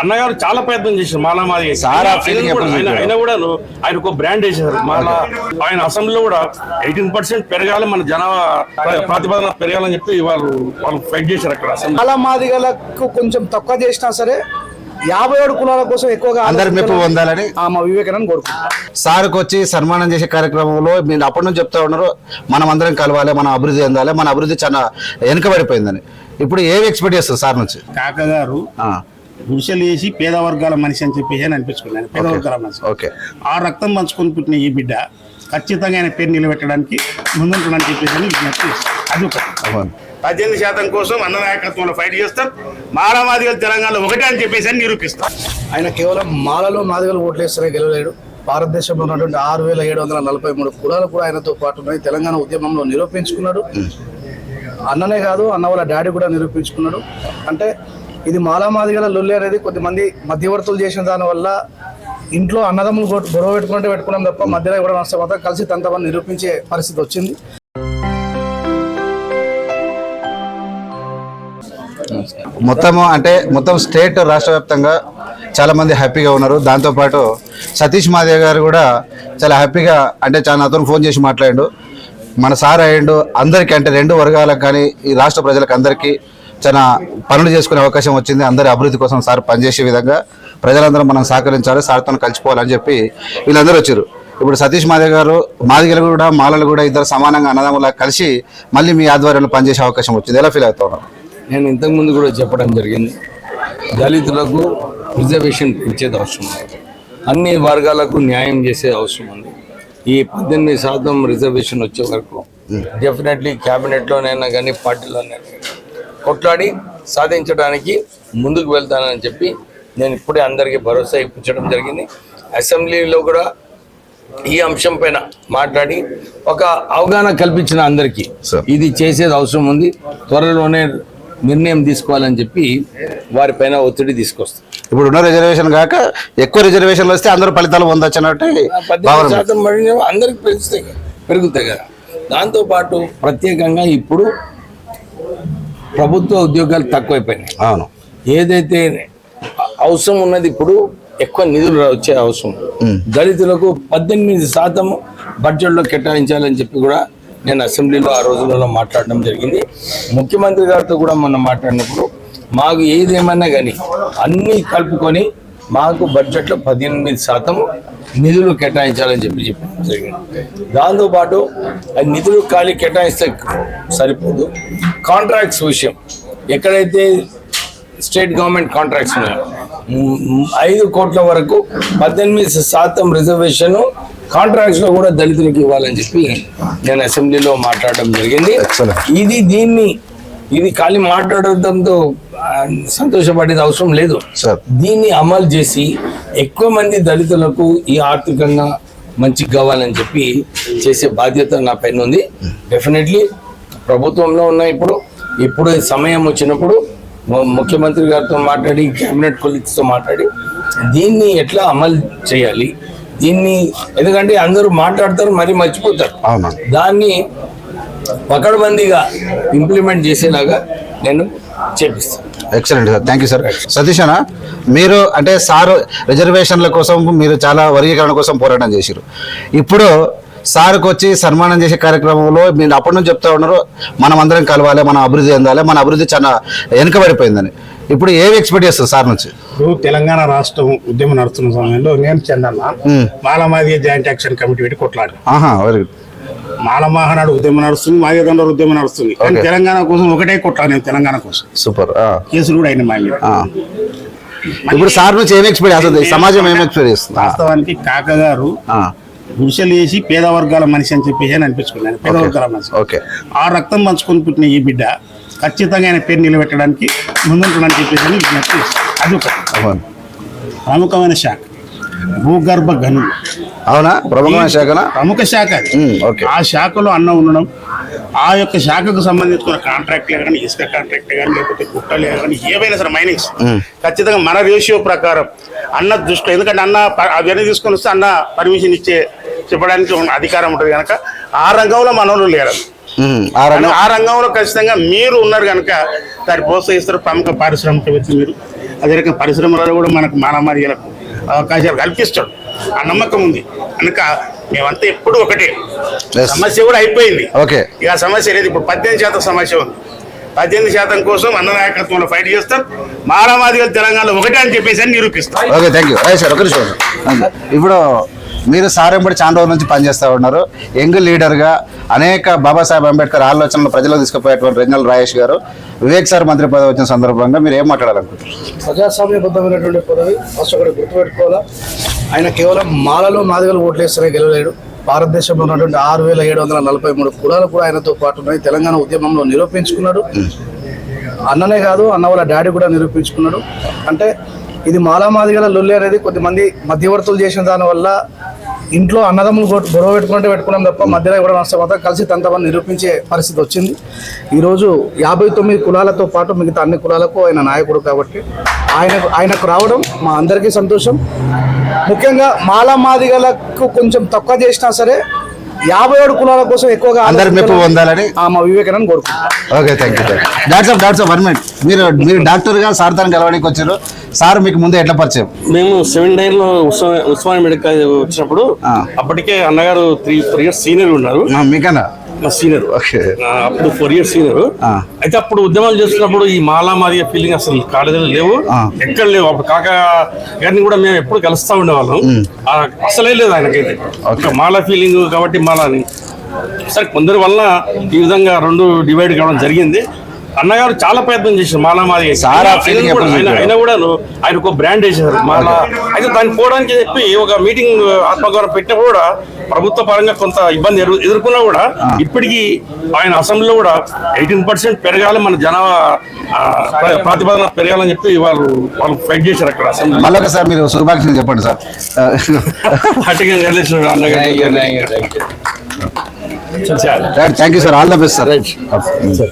అన్నగారు చాలా ప్రయత్నం చేశారు. మాలా మాది ఆయన కూడా- ఆయన ఒక బ్రాండ్ వేసేసారు మాలా ఆయన అసెంబ్లీలో కూడా ఎయిటీన్ పర్సెంట్ పెరగాలి మన జనాభా ప్రతిపాదన పెరగాలని చెప్పి వాళ్ళు వాళ్ళు ఫైట్ చేశారు అక్కడ చాలా మాదిగలకు కొంచెం తక్కువ చేసినా సరే యాభై ఏడు కులాల కోసం ఎక్కువగా అందరి మెప్పు పొందాలని ఆ మా వివేకానంద కోరుకుంటున్నాను. సార్కి వచ్చి సన్మానం చేసే కార్యక్రమంలో మీరు అప్పటి నుంచి చెప్తా ఉన్నారు మనం అందరం కలవాలి మనం అభివృద్ధి చెందాలి మన అభివృద్ధి చాలా వెనుకబడిపోయిందని. ఇప్పుడు ఏమి ఎక్స్పెక్ట్ చేస్తారు సార్ నుంచి? కాక గారు ఆ, గుడిసెలు వేసి పేద వర్గాల మనిషి అని చెప్పేసి అని అనిపించుకున్నాను పేద వర్గాల మనిషి. ఓకే. ఆ రక్తం పంచుకొని పుట్టిన ఈ బిడ్డ ఖచ్చితంగా ఆయన పేరు నిలబెట్టడానికి ముందుంటుందని చెప్పేసి అని విజ్ఞప్తి. అది ఒకటి. పద్దెనిమిది శాతం కోసం అన్న నాయకత్వంలో ఫైట్ చేస్తాం. మారామాదిగలు తెలంగాణలో ఒకటే అని చెప్పేసి అని నిరూపిస్తాం. ఆయన కేవలం మాలలో మాదిగలు ఓట్లేస్తేనే గెలవలేడు. భారతదేశంలో ఉన్నటువంటి ఆరు వేల ఏడు వందల నలభై మూడు కులాలు కూడా ఆయనతో పాటు ఉన్నాయి తెలంగాణ ఉద్యమంలో నిరూపించుకున్నాడు. అన్ననే కాదు అన్న వాళ్ళ డాడీ కూడా నిరూపించుకున్నాడు. అంటే ఇది మాలామాదిగల లొల్లి అనేది కొద్దిమంది మధ్యవర్తులు చేసిన దాని వల్ల ఇంట్లో అన్నదమ్ములు గొడవ పెట్టుకుంటే పెట్టుకున్నాం తప్ప మధ్యలో కూడా నష్టం కలిసి తంతమని నిరూపించే పరిస్థితి వచ్చింది. మొత్తం అంటే మొత్తం స్టేట్ రాష్ట్ర వ్యాప్తంగా చాలా మంది హ్యాపీగా ఉన్నారు. దాంతోపాటు సతీష్ మాదేవ్ గారు కూడా చాలా హ్యాపీగా అంటే చాలా అతను ఫోన్ చేసి మాట్లాడాడు. మన సార్ అయ్యండు అందరికీ అంటే రెండు వర్గాలకు కానీ ఈ రాష్ట్ర ప్రజలకు అందరికీ చాలా పనులు చేసుకునే అవకాశం వచ్చింది. అందరి అభివృద్ధి కోసం సార్ పనిచేసే విధంగా ప్రజలందరం మనం సహకరించాలి సార్తో కలిసిపోవాలని చెప్పి వీళ్ళందరూ వచ్చారు. ఇప్పుడు సతీష్ మాదేవ్ గారు మాదిగలు కూడా మాలలు కూడా ఇద్దరు సమానంగా అన్నదమ్ములా కలిసి మళ్ళీ మీ ఆధ్వర్యంలో పనిచేసే అవకాశం వచ్చింది. ఎలా ఫీల్ అవుతా ఉన్నారు నేను ఇంతకుముందు కూడా చెప్పడం జరిగింది. దళితులకు రిజర్వేషన్ పెంచేది అవసరం ఉంది అన్ని వర్గాలకు న్యాయం చేసే అవసరం ఉంది. ఈ పద్దెనిమిది శాతం రిజర్వేషన్ వచ్చే వరకు డెఫినెట్లీ క్యాబినెట్లోనైనా కానీ పార్టీలోనైనా కొట్లాడి సాధించడానికి ముందుకు వెళ్తానని చెప్పి నేను ఇప్పుడే అందరికీ భరోసా ఇప్పించడం జరిగింది. అసెంబ్లీలో కూడా ఈ అంశం పైన మాట్లాడి ఒక అవగాహన కల్పించిన అందరికీ. ఇది చేసేది అవసరం ఉంది. త్వరలోనే నిర్ణయం తీసుకోవాలని చెప్పి వారిపైన ఒత్తిడి తీసుకొస్తాం. ఇప్పుడు ఉన్న రిజర్వేషన్ కాక ఎక్కువ రిజర్వేషన్లు వస్తే అందరూ ఫలితాలు పొందొచ్చు అన్నట్టు శాతం అందరికి పెరుగుతాయి పెరుగుతాయి కదా. దాంతోపాటు ప్రత్యేకంగా ఇప్పుడు ప్రభుత్వ ఉద్యోగాలు తక్కువైపోయినాయి. అవును. ఏదైతే అవసరం ఉన్నది ఇప్పుడు ఎక్కువ నిధులు వచ్చే అవసరం. దళితులకు పద్దెనిమిది శాతం బడ్జెట్లో కేటాయించాలని చెప్పి కూడా నేను అసెంబ్లీలో ఆ రోజులలో మాట్లాడడం జరిగింది. ముఖ్యమంత్రి గారితో కూడా మొన్న మాట్లాడినప్పుడు మాకు ఏదేమన్నా కానీ అన్నీ కలుపుకొని మాకు బడ్జెట్లో పద్దెనిమిది శాతం నిధులు కేటాయించాలని చెప్పి చెప్పడం జరిగింది దాంతోపాటు ఆ నిధులు ఖాళీ కేటాయిస్తే సరిపోదు. కాంట్రాక్ట్స్ విషయం. ఎక్కడైతే స్టేట్ గవర్నమెంట్ కాంట్రాక్ట్స్ ఉన్నాయి ఐదు కోట్ల వరకు పద్దెనిమిది శాతం రిజర్వేషన్ కాంట్రాక్ట్స్లో కూడా దళితులకు ఇవ్వాలని చెప్పి నేను అసెంబ్లీలో మాట్లాడడం జరిగింది. ఇది దీన్ని ఇది ఖాళీ మాట్లాడడంతో ఆ, సంతోషపడేది అవసరం లేదు. దీన్ని అమలు చేసి ఎక్కువ మంది దళితులకు ఈ ఆర్థికంగా మంచి కావాలని చెప్పి చేసే బాధ్యత నా పైన ఉంది. డెఫినెట్లీ ప్రభుత్వంలో ఉన్న ఇప్పుడు ఇప్పుడు సమయం వచ్చినప్పుడు ముఖ్యమంత్రి గారితో మాట్లాడి కేబినెట్ కొలీగ్స్తో మాట్లాడి దీన్ని ఎట్లా అమలు చేయాలి? దీన్ని ఎందుకంటే అందరూ మాట్లాడతారు మరి మర్చిపోతారు. దాన్ని పకడ్బందీగా ఇంప్లిమెంట్ చేసేలాగా నేను చేపిస్తాను. Excellent sir thank you sir Satish అన్న మీరు అంటే సార్ రిజర్వేషన్ల కోసం మీరు చాలా వర్గీకరణ కోసం పోరాటం చేశారు ఇప్పుడు సార్కి వచ్చి సన్మానం చేసే కార్యక్రమంలో మీరు అప్పటి నుంచి చెప్తా ఉన్నారు మనం అందరం కలవాలి మనం అభివృద్ధి చెందాలి మన అభివృద్ధి చాలా వెనుకబడిపోయిందని. ఇప్పుడు ఏమి ఎక్స్పెక్ట్ చేస్తారు సార్ నుంచి? ఇప్పుడు తెలంగాణ రాష్ట్రం ఉద్యమం నడుస్తున్న సమయంలో నేను చందన్న మాలమాదిగ జాయింట్ యాక్షన్ కమిటీ పెట్టి కొట్లాడు ఆహా వెరీ గుడ్ మాల మహానాడు ఉద్యమం నడుస్తుంది మాదిగ ఉద్యమం నడుస్తుంది. కానీ తెలంగాణ కోసం ఒకటే కొట్లాడు నేను తెలంగాణ కోసం. సూపర్. కేసులు కూడా అయిన మా మీద. ఇప్పుడు సార్ నుంచి ఏమి ఎక్స్పెక్ట్ చేస్తుంది? సమాజం ఏమి ఎక్స్పెక్ట్ చేస్తుంది? వాస్తవానికి కాక గారు ఆ, గుడిసెలు వేసి పేద వర్గాల మనిషి అని చెప్పేసి అని అనిపించుకున్నాను పేద వర్గాల మనిషి. ఓకే. ఆ రక్తం పంచుకొని పుట్టిన ఈ బిడ్డ ఖచ్చితంగా ఆయన పేరు నిలబెట్టడానికి ముందుంటుందని చెప్పేసి అని విజ్ఞప్తి. అది అవును. ప్రముఖమైన శాఖ. భూగర్భ గనులు అవునా? ప్రముఖమైన శాఖనా? ప్రముఖ శాఖ. ఓకే. ఆ శాఖలో అన్నం ఉండడం ఆ యొక్క శాఖకు సంబంధించిన కాంట్రాక్ట్లే కానీ ఇసుక కాంట్రాక్ట్ కానీ లేకపోతే గుట్టలే కానీ ఏవైనా సరే మైనింగ్స్. ఖచ్చితంగా మన రేషియో ప్రకారం అన్న దృష్టిలో ఎందుకంటే అన్న అవన్నీ తీసుకొని వస్తే అన్న పర్మిషన్ ఇచ్చే చెప్పడానికి అధికారం ఉంటుంది కనుక ఆ రంగంలో మనోళ్ళు లేరు. ఆ రంగంలో ఖచ్చితంగా మీరు ఉన్నారు కనుక దాన్ని ప్రోత్సహిస్తారు ప్రముఖ పారిశ్రామికవేత్త మీరు. అదే రకంగా పరిశ్రమలలో కూడా మనకు మానమార్యాలకు అవకాశాలు కల్పిస్తాడు. ఆ నమ్మకం ఉంది. కనుక మేమంతా ఎప్పుడు ఒకటే. సమస్య కూడా అయిపోయింది. ఓకే. ఇక ఆ సమస్య లేదు. ఇప్పుడు పద్దెనిమిది శాతం సమస్య ఉంది. పద్దెనిమిది శాతం కోసం అన్న నాయకత్వంలో ఫైట్ చేస్తాం. మానవాదిగలు తెలంగాణలో ఒకటే అని చెప్పేసి అని నిరూపిస్తాం. Okay thank you sir. ఇప్పుడు మీరు సారెంబడి చాలా రోజుల నుంచి పనిచేస్తూ ఉన్నారు. యంగ్ లీడర్గా అనేక బాబాసాహెబ్ అంబేద్కర్ ఆలోచనలు ప్రజలకు తీసుకుపోయేటువంటి రంజల్ రాయేష్ గారు వివేక్ సార్ మంత్రి పదవి వచ్చిన సందర్భంగా మీరు ఏం మాట్లాడాలనుకుంటున్నారు? ప్రజాస్వామ్యబద్ధమైనటువంటి పదవి ఫస్ట్ ఒకటి గుర్తుపెట్టుకోవాలా? ఆయన కేవలం మాలలో మాదిగలు ఓట్లేస్తేనే గెలవలేడు. భారతదేశంలో ఉన్నటువంటి ఆరు వేల ఏడు వందల నలభై మూడు కులాలు కూడా ఆయనతో పాటు ఉన్నాయి. తెలంగాణ ఉద్యమంలో నిరూపించుకున్నాడు. అన్ననే కాదు అన్న వాళ్ళ డాడీ కూడా నిరూపించుకున్నాడు. అంటే ఇది మాలామాదిగల లొల్లి అనేది కొద్దిమంది మధ్యవర్తులు చేసిన దానివల్ల ఇంట్లో అన్నదమ్ములు గొడవ పెట్టుకుంటే పెట్టుకున్నాం తప్ప మధ్యలో కూడా నష్టం మొత్తం కలిసి తనతమని నిరూపించే పరిస్థితి వచ్చింది. ఈరోజు యాభై తొమ్మిది కులాలతో పాటు మిగతా అన్ని కులాలకు ఆయన నాయకుడు కాబట్టి ఆయనకు ఆయనకు రావడం మా అందరికీ సంతోషం. ముఖ్యంగా మాల మాదిగలకు కొంచెం తక్కువ చేసినా సరే యాభై ఏడు కులాల కోసం ఎక్కువగా అందరి మెప్పు పొందాలని? ఆ, మా వివేకానంద కోరుకుంటున్నాను. Okay thank you doctor doctor one minute మీరు మీరు డాక్టర్గా సార్ తను గెలవడానికి వచ్చారు. సార్ మీకు ముందే ఎట్లా పరిచయం? మేము సెవెన్ నైన్లో ఉస్మాన్ మెడికల్ వచ్చినప్పుడు. అప్పటికే అన్నగారు త్రీ ఫోర్ ఇయర్స్ సీనియర్ ఉన్నారు. మీకన్నా? మా సీనియర్ ఓకే. అప్పుడు ఫోర్ ఇయర్స్ సీనియర్. అయితే అప్పుడు ఉద్యమాలు చేస్తున్నప్పుడు ఈ మాలా మాదిగ ఫీలింగ్ అసలు కాలేజీలో లేవు. ఎక్కడ లేవు. అప్పుడు కాక గారిని కూడా మేము ఎప్పుడు కలుస్తా ఉండేవాళ్ళం. అసలే లేదు ఆయనకైతే. ఒక మాలా ఫీలింగ్ కాబట్టి మాలా అని సరే కొందరి వల్ల ఈ విధంగా రెండు డివైడ్ కావడం జరిగింది. అన్నగారు చాలా ప్రయత్నం చేశారు మాలా సార్ ఆ ఆయన కూడా- ఎప్పుడు ఆయన- ఒక బ్రాండ్ వేసారు మాలా. అయితే దాన్ని పోవడానికి చెప్పి ఒక మీటింగ్ ఆత్మగౌరవం పెట్టినప్పుడు కూడా ప్రభుత్వ పరంగా కొంత ఇబ్బంది ఎదురు- ఎదుర్కొన్నా కూడా ఇప్పటికీ ఆయన అసెంబ్లీలో కూడా ఎయిటీన్ పర్సెంట్ పెరగాలి మన ప్ర- ప్రాతిపదన పెరగాలని చెప్పి వాళ్ళు వాళ్ళు ఫైట్ చేశారు అక్కడ అసెంబ్లీ ఒకసారి మీరు శుభాకాంక్షలు చెప్పండి sir. Thank you sir all the best sir.